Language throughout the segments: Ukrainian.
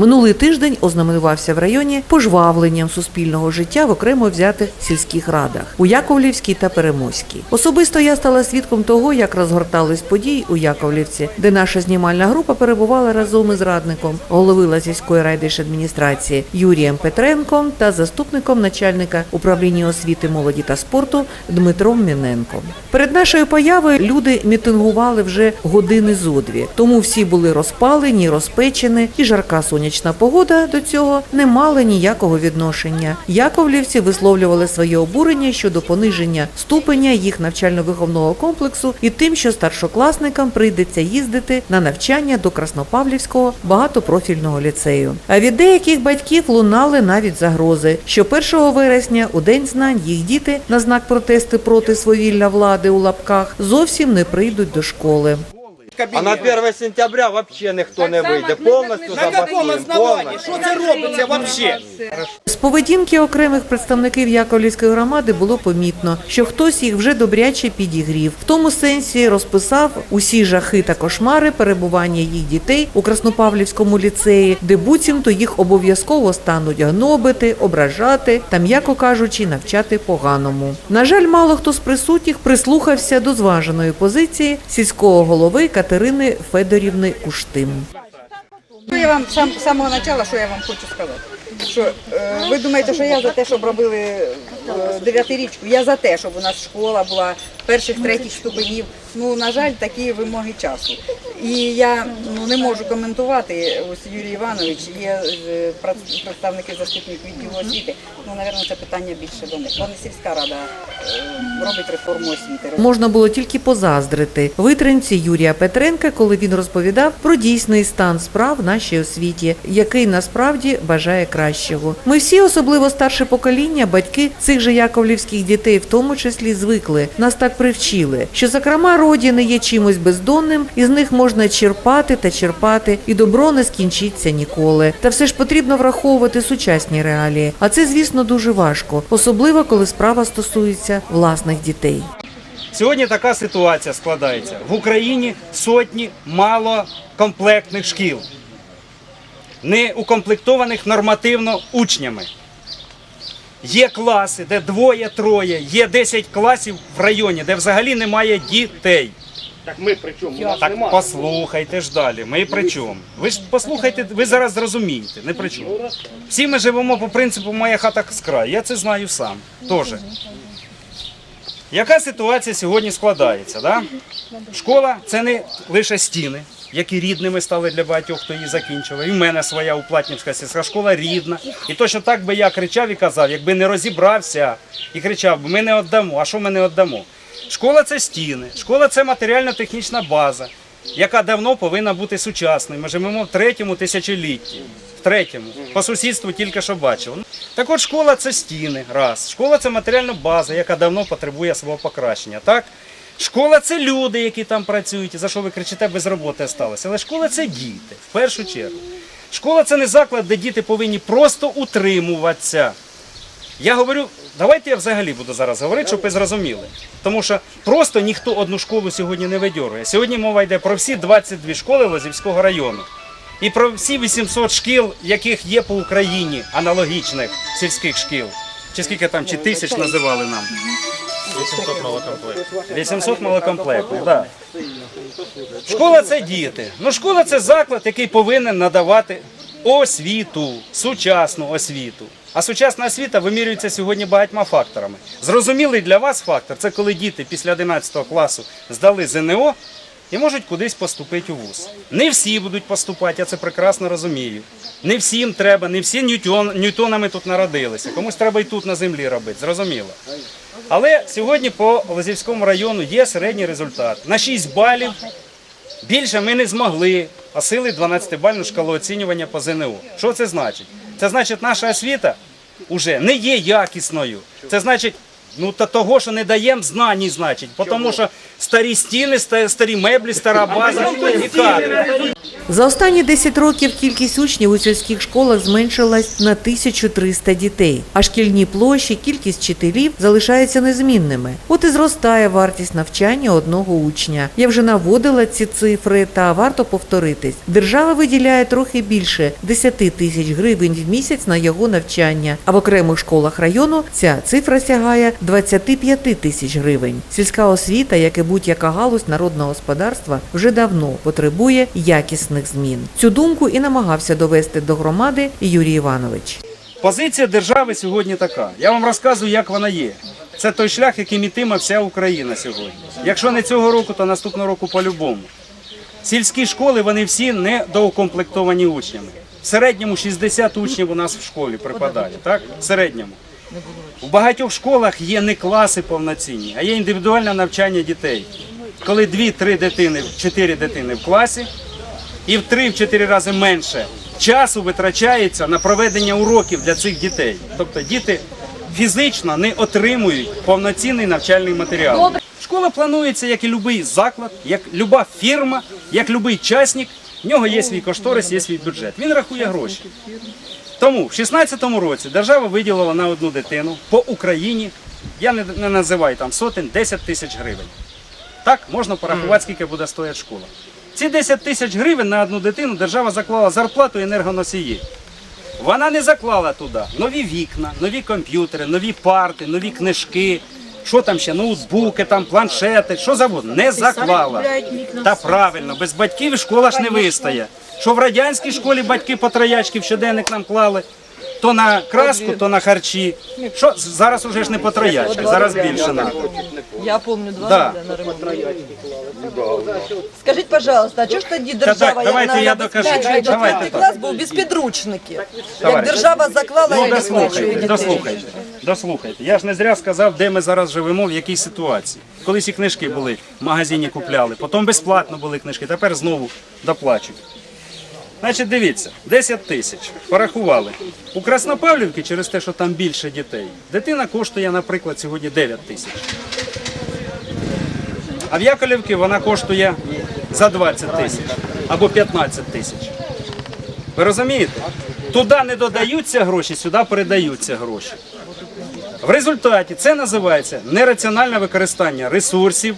Минулий тиждень ознаменувався в районі пожвавленням суспільного життя в окремо взятих сільських радах у Яковлівській та Перемозькій. Особисто я стала свідком того, як розгортались події у Яковлівці, де наша знімальна група перебувала разом із радником голови Лазівської райдержадміністрації Юрієм Петренком та заступником начальника управління освіти, молоді та спорту Дмитром Міненком. Перед нашою появою люди мітингували вже години зо дві, тому всі були розпалені, розпечені, і жарка сонячна погода до цього не мала ніякого відношення. Яковлівці висловлювали своє обурення щодо пониження ступеня їх навчально-виховного комплексу і тим, що старшокласникам прийдеться їздити на навчання до Краснопавлівського багатопрофільного ліцею. А від деяких батьків лунали навіть загрози, що 1 вересня у день знань їх діти на знак протесту проти свавілля влади у лапках зовсім не прийдуть до школи. А на 1 сентября вообще ніхто не вийде. Повністю На забастуємо. основании? Повністю. Що це робиться вообще? З поведінки окремих представників Яковлівської громади було помітно, що хтось їх вже добряче підігрів. В тому сенсі розписав усі жахи та кошмари перебування їх дітей у Краснопавлівському ліцеї, де буцімто їх обов'язково стануть гнобити, ображати та, м'яко кажучи, навчати поганому. На жаль, мало хто з присутніх прислухався до зваженої позиції сільського голови Катерини Федорівни Куштим. Ну, я вам сам з самого початку, що я вам хочу сказати. Що е, ви думаєте, що я за те, щоб робили е, дев'ятирічку? Я за те, щоб у нас школа була перших третіх ступенів. Ну на жаль, такі вимоги часу. І я ну не можу коментувати. Ось Юрій Іванович є е, представники заступник відділу освіти. Ну, напевно, це питання більше до них. Вони сільська рада е, робить реформу освіти. Можна було тільки позаздрити витримці Юрія Петренка, коли він розповідав про дійсний стан справ в нашій освіті, який насправді бажає кращого. Ми всі, особливо старше покоління, батьки цих же яковлівських дітей, в тому числі звикли. Нас так привчили, що закрома родини є чимось бездонним, і з них можна черпати та черпати, і добро не скінчиться ніколи. Та все ж потрібно враховувати сучасні реалії. А це, звісно, дуже важко, особливо коли справа стосується власних дітей. Сьогодні така ситуація складається. В Україні сотні малокомплектних шкіл, не укомплектованих нормативно учнями. Є класи, де двоє-троє, є 10 класів в районі, де взагалі немає дітей. Так ми при чому? У нас Так нема. послухайте ж далі. Ми при чому? Ви ж послухайте, ви зараз зрозумієте, не при чому. Всі ми живемо по принципу моя хата з краю. Я це знаю сам. Теж. Яка ситуація сьогодні складається? Да? Школа це не лише стіни, які рідними стали для багатьох, хто її закінчив. І в мене своя Уплатнівська сільська школа рідна. І точно так би я кричав і казав, якби не розібрався і кричав, ми не віддамо. А що ми не віддамо? Школа це стіни, школа це матеріально-технічна база, яка давно повинна бути сучасною. Ми живемо в третьому тисячолітті. В третьому. По сусідству тільки що бачив. Так от школа це стіни, раз. Школа це матеріальна база, яка давно потребує свого покращення. Так? Школа це люди, які там працюють, і за що ви кричите, без роботи сталося. Але школа це діти, в першу чергу. Школа це не заклад, де діти повинні просто утримуватися. Я говорю, давайте я взагалі буду зараз говорити, щоб ви зрозуміли. Тому що просто ніхто одну школу сьогодні не видьорує. Сьогодні мова йде про всі 22 школи Лозівського району. І про всі 800 шкіл, яких є по Україні, аналогічних сільських шкіл. Чи скільки там, чи тисяч називали нам? 800 малокомплектних. 800 малокомплектних, так. Школа це діти. Ну, школа це заклад, який повинен надавати освіту, сучасну освіту. А сучасна освіта вимірюється сьогодні багатьма факторами. Зрозумілий для вас фактор це коли діти після 11 класу здали ЗНО і можуть кудись поступити у вуз. Не всі будуть поступати, я це прекрасно розумію. Не всім треба, не всі ньютон, ньютонами тут народилися. Комусь треба і тут на землі робити, зрозуміло. Але сьогодні по Лозівському району є середній результат. На 6 балів більше ми не змогли осилити 12-бальну шкалу оцінювання по ЗНО. Що це значить? Це значить, наша освіта вже не є якісною. Це значить, ну та того, що не даємо знань, значить, тому що старі стіни, старі меблі, стара база і кадри. За останні 10 років кількість учнів у сільських школах зменшилась на 1300 дітей, а шкільні площі, кількість вчителів залишаються незмінними. От і зростає вартість навчання одного учня. Я вже наводила ці цифри, та варто повторитись. Держава виділяє трохи більше 10 тисяч гривень в місяць на його навчання. А в окремих школах району ця цифра сягає 25 тисяч гривень. Сільська освіта, як і будь-яка галузь народного господарства, вже давно потребує якісних змін. Цю думку і намагався довести до громади Юрій Іванович. Позиція держави сьогодні така. Я вам розказую, як вона є. Це той шлях, яким ітиме вся Україна сьогодні. Якщо не цього року, то наступного року по-любому. Сільські школи вони всі не доукомплектовані учнями. В середньому 60 учнів у нас в школі припадає, так? В середньому. У багатьох школах є не класи повноцінні, а є індивідуальне навчання дітей. Коли 2-3 дитини, 4 дитини в класі, і в 3-4 рази менше часу витрачається на проведення уроків для цих дітей. Тобто діти фізично не отримують повноцінний навчальний матеріал. Школа планується як і будь-який заклад, як люба фірма, як будь-який частник. В нього є свій кошторис, є свій бюджет. Він рахує гроші. Тому в 2016 році держава виділила на одну дитину по Україні, я не, не називаю там сотень, 10 тисяч гривень. Так, можна порахувати, скільки буде стояти школа. Ці 10 тисяч гривень на одну дитину держава заклала зарплату і енергоносії. Вона не заклала туди нові вікна, нові комп'ютери, нові парти, нові книжки, що там ще, ноутбуки, там, планшети, що завгодно. Не заклала. Та правильно, без батьків школа ж не вистає. Що в радянській школі батьки по троячки в щоденник нам клали, то на краску, то на харчі. Що зараз уже ж не по троячки, зараз більше на. Я пам'ятаю, два на ремонт. Скажіть, пожалуйста, а чого ж тоді держава, давайте як я докажу. забезпечує Давайте четвертий так. клас, був без підручники? Як держава заклала Ну, і дослухайте, дітей. дослухайте, дослухайте. Я ж не зря сказав, де ми зараз живемо, в якій ситуації. Колись і книжки були в магазині купляли, потім безплатно були книжки, тепер знову доплачують. Значить, дивіться, 10 тисяч. Порахували. У Краснопавлівці через те, що там більше дітей, дитина коштує, наприклад, сьогодні 9 тисяч. А в Яковлівці вона коштує за 20 тисяч або 15 тисяч. Ви розумієте? Туди не додаються гроші, сюди передаються гроші. В результаті це називається нераціональне використання ресурсів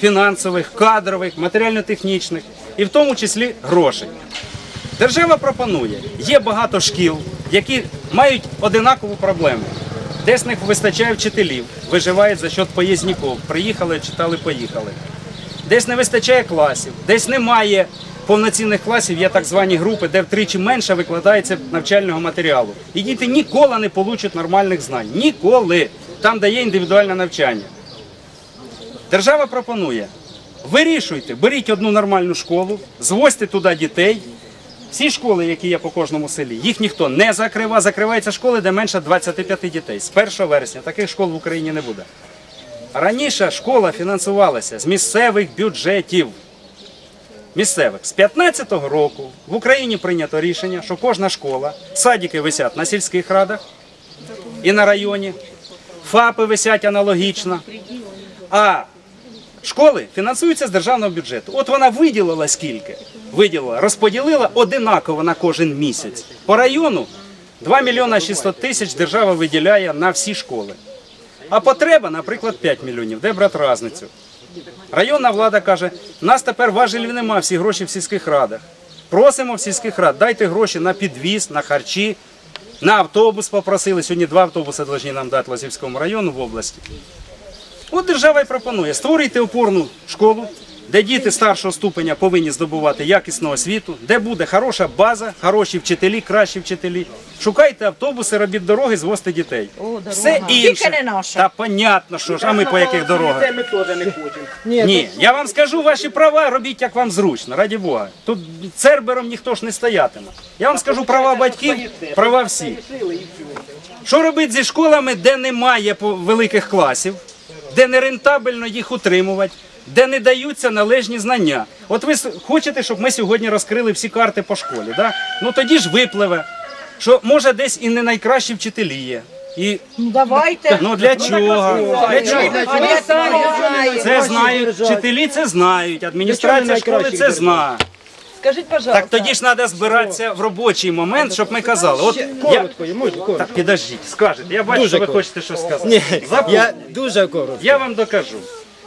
фінансових, кадрових, матеріально-технічних і в тому числі грошей. Держава пропонує, є багато шкіл, які мають одинакову проблему. Десь не вистачає вчителів, виживають за счет поїздників. Приїхали, читали, поїхали. Десь не вистачає класів, десь немає повноцінних класів, є так звані групи, де втричі менше викладається навчального матеріалу. І діти ніколи не получать нормальних знань. Ніколи. Там, де є індивідуальне навчання. Держава пропонує: вирішуйте, беріть одну нормальну школу, звозьте туди дітей. Всі школи, які є по кожному селі, їх ніхто не закриває. Закриваються школи, де менше 25 дітей. З 1 вересня таких школ в Україні не буде. Раніше школа фінансувалася з місцевих бюджетів. Місцевих. З 15-го року в Україні прийнято рішення, що кожна школа, садики висять на сільських радах і на районі, ФАПи висять аналогічно. А школи фінансуються з державного бюджету. От вона виділила скільки? Виділила, розподілила одинаково на кожен місяць. По району 2 мільйона 600 тисяч держава виділяє на всі школи. А потреба, наприклад, 5 мільйонів. Де брати різницю? Районна влада каже, нас тепер важелів нема, всі гроші в сільських радах. Просимо в сільських рад, дайте гроші на підвіз, на харчі, на автобус попросили. Сьогодні два автобуси повинні нам дати Лозівському району в області. От держава і пропонує створюйте опорну школу, де діти старшого ступеня повинні здобувати якісну освіту, де буде хороша база, хороші вчителі, кращі вчителі. Шукайте автобуси, робіть дороги, звозьте дітей. Все інше. не наша. Та понятно, що ж, а ми по яких дорогах? Це ми теж не хочемо. Ні, я вам скажу ваші права, робіть як вам зручно, раді Бога. Тут цербером ніхто ж не стоятиме. Я вам скажу права батьків, права всіх. Що робити зі школами, де немає по- великих класів, де не рентабельно їх утримувати, де не даються належні знання? От ви хочете, щоб ми сьогодні розкрили всі карти по школі, да? ну тоді ж випливе, що може десь і не найкращі вчителі є. І Давайте. ну для чого? Для чого? Це знають, вчителі це знають, адміністрація школи це знає. Скажіть, пожалуйста. Так тоді ж треба збиратися в робочий момент, щоб ми казали. От я... Коротко, я можу коротко. Так, підождіть, скажете. Я бачу, Дуже що ви коротко. хочете щось сказати. Ні, Запомніть. я дуже коротко. Я вам докажу.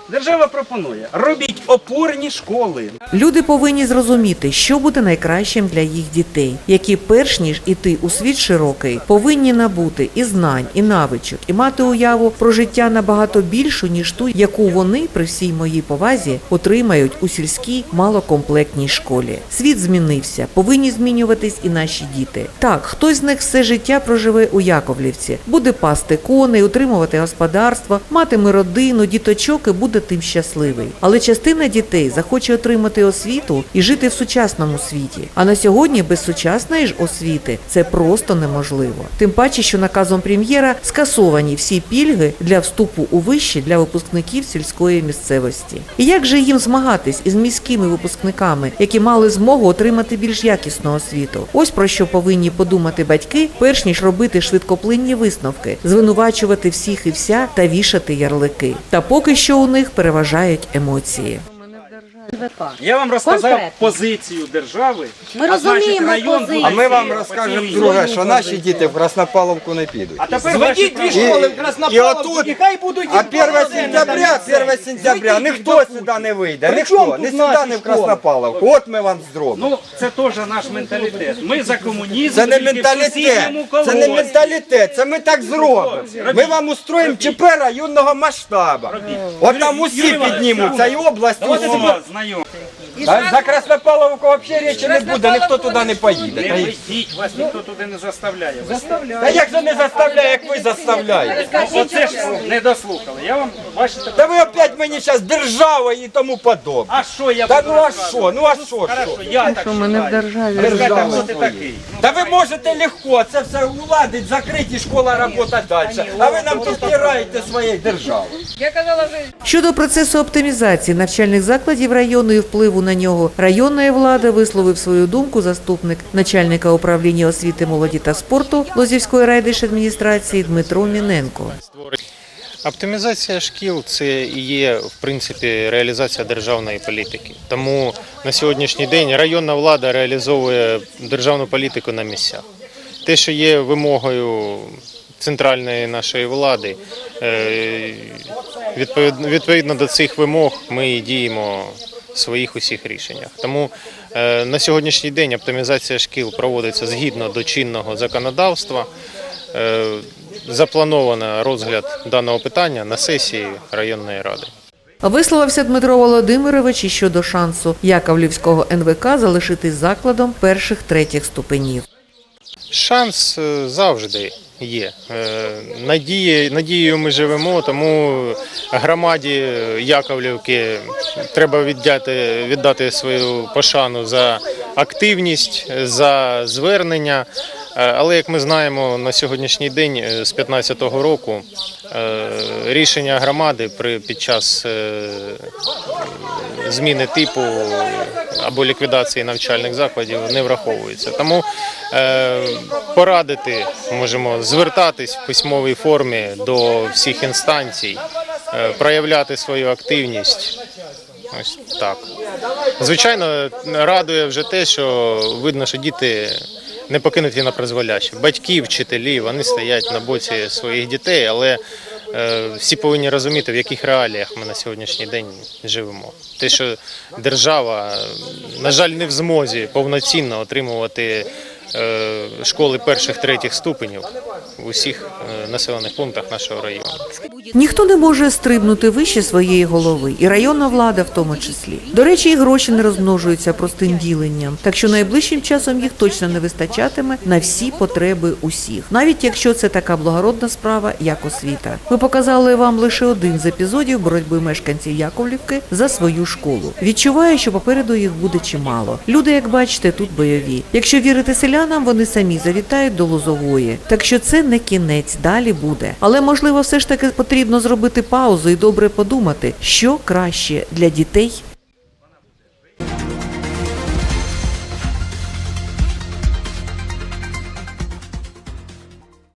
Держава пропонує, робіть опорні школи. Люди повинні зрозуміти, що буде найкращим для їх дітей, які перш ніж іти у світ широкий, повинні набути і знань, і навичок, і мати уяву про життя набагато більшу, ніж ту, яку вони при всій моїй повазі отримають у сільській малокомплектній школі. Світ змінився, повинні змінюватись і наші діти. Так, хтось з них все життя проживе у Яковлівці, буде пасти коней, утримувати господарство, матиме родину, діточок і буде тим щасливий. Але частина дітей захоче отримати освіту і жити в сучасному світі. А на сьогодні без сучасної ж освіти це просто неможливо. Тим паче, що наказом прем'єра скасовані всі пільги для вступу у виші для випускників сільської місцевості. І як же їм змагатись із міськими випускниками, які мали змогу отримати більш якісну освіту? Ось про що повинні подумати батьки, перш ніж робити швидкоплинні висновки, звинувачувати всіх і вся та вішати ярлики. Та поки що у них переважають емоції. Я вам розказав Конкретно. позицію держави. Ми а значить, розуміємо район позицію. буде А ми вам розкажемо друге, що наші діти в Краснопавловку не підуть. А тепер Зведіть дві школи в і Краснопавловку, отут- і хай будуть А 1 сентября, 1 сентября, ніхто сюди не вийде, При ніхто, чому тут сюди, наші не в школи? Краснопавловку. От ми вам зробимо. Ну, це теж наш менталітет. Ми за комунізм Це не тільки в менталітет, сусідньому це не колгоспі. менталітет, це ми так зробимо. Ми вам устроїмо ЧП районного масштабу. От там усі Юрій Іванович, піднімуться, і область, всі. vivo. За за Краснопавловку взагалі речі не буде, ніхто туди не поїде. Не Та й- вас ніхто туди не заставляє. Ви Та як же не заставляє, як ви заставляєте? Оце ж не дослухали. Я вам бачите. Та ви опять мені зараз держава і тому подобне. А що я Та буду ну а розказувати? що, ну а що, Хорошо, я так що мене в державі. хто ти такий? Ну, Та ви можете легко це все уладити, закрити, і школа робота далі. А ви нам тут втираєте своєї держави. Щодо процесу оптимізації навчальних закладів району і впливу на нього районної влади висловив свою думку заступник начальника управління освіти, молоді та спорту Лозівської райдержадміністрації Дмитро Міненко. Оптимізація шкіл це і є в принципі реалізація державної політики. Тому на сьогоднішній день районна влада реалізовує державну політику на місцях. Те, що є вимогою центральної нашої влади, е, відповідно, до цих вимог ми діємо в своїх усіх рішеннях. Тому е, на сьогоднішній день оптимізація шкіл проводиться згідно до чинного законодавства. Е, Заплановано розгляд даного питання на сесії районної ради. Висловився Дмитро Володимирович і щодо шансу Яковлівського НВК залишитись закладом перших третіх ступенів. Шанс е, завжди є. Е, Надії, надією ми живемо, тому громаді Яковлівки треба віддати, віддати свою пошану за активність, за звернення. Е, Але як ми знаємо, на сьогоднішній день е, з 2015 року рішення громади при під час зміни типу або ліквідації навчальних закладів не враховується. Тому е, порадити можемо звертатись в письмовій формі до всіх інстанцій, е, проявляти свою активність. Ось так. Звичайно, радує вже те, що видно, що діти не покинуті на призволяще. Батьки, вчителі, вони стоять на боці своїх дітей, але всі повинні розуміти, в яких реаліях ми на сьогоднішній день живемо. Те, що держава, на жаль, не в змозі повноцінно отримувати е, школи перших третіх ступенів в усіх е, населених пунктах нашого району. Ніхто не може стрибнути вище своєї голови, і районна влада в тому числі. До речі, і гроші не розмножуються простим діленням, так що найближчим часом їх точно не вистачатиме на всі потреби усіх, навіть якщо це така благородна справа, як освіта. Ми показали вам лише один з епізодів боротьби мешканців Яковлівки за свою школу. Відчуваю, що попереду їх буде чимало. Люди, як бачите, тут бойові. Якщо вірити селянам, вони самі завітають до Лозової. Так що це не кінець, далі буде. Але можливо, все ж таки потрібно зробити паузу і добре подумати, що краще для дітей